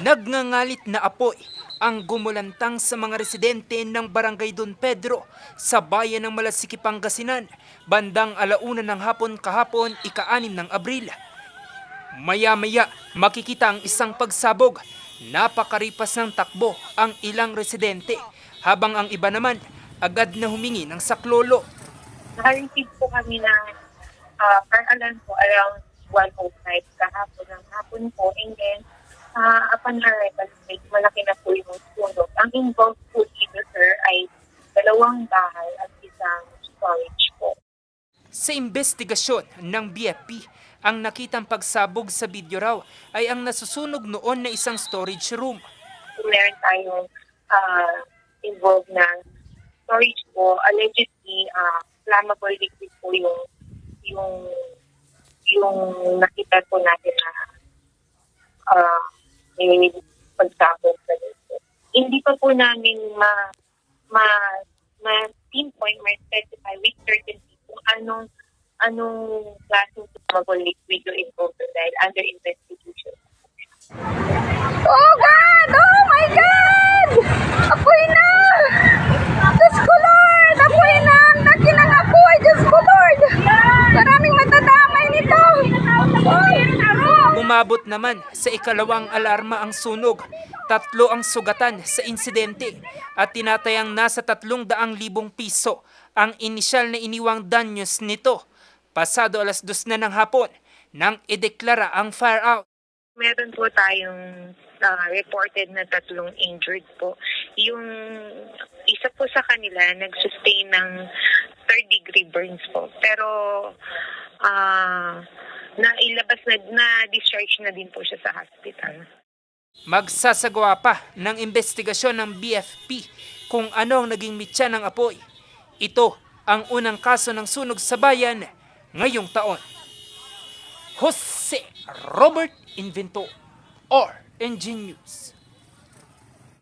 Nagngangalit na apoy ang gumulantang sa mga residente ng Barangay Don Pedro sa bayan ng Malasiki, Pangasinan, bandang alauna ng hapon kahapon, ika-anim ng Abril. Maya-maya, makikita ang isang pagsabog. Napakaripas ng takbo ang ilang residente, habang ang iba naman agad na humingi ng saklolo. Naka-receive po kami ng uh, per alarm po around 1.05 kahapon ng hapon po. And then, uh, upon arrival, like, malaki na po yung sunog. Ang involved po dito, sir, ay dalawang bahay at isang storage po. Sa investigasyon ng BFP, ang nakitang pagsabog sa video raw ay ang nasusunog noon na isang storage room. Meron tayong uh, involved na storage po. Allegedly, uh, flammable liquid po yung yung yung nakita po natin na uh, may pagsabog sa. Hindi pa po namin ma ma ma pinpoint, ma specify with certainty kung anong anong klaseng liquid yung involved doon dahil under investigation. Umabot naman sa ikalawang alarma ang sunog. Tatlo ang sugatan sa insidente at tinatayang nasa tatlong daang libong piso ang inisyal na iniwang danyos nito. Pasado alas dos na ng hapon nang ideklara ang fire out. Meron po tayong ah, reported na tatlong injured po. Yung isa po sa kanila nag-sustain ng third degree burns po. Pero ah nailabas na, na-discharge na din po siya sa hospital. Magsasagawa pa ng investigasyon ng BFP kung ano ang naging mitya ng apoy. Ito ang unang kaso ng sunog sa bayan ngayong taon. Jose Robert Invento, or NG News.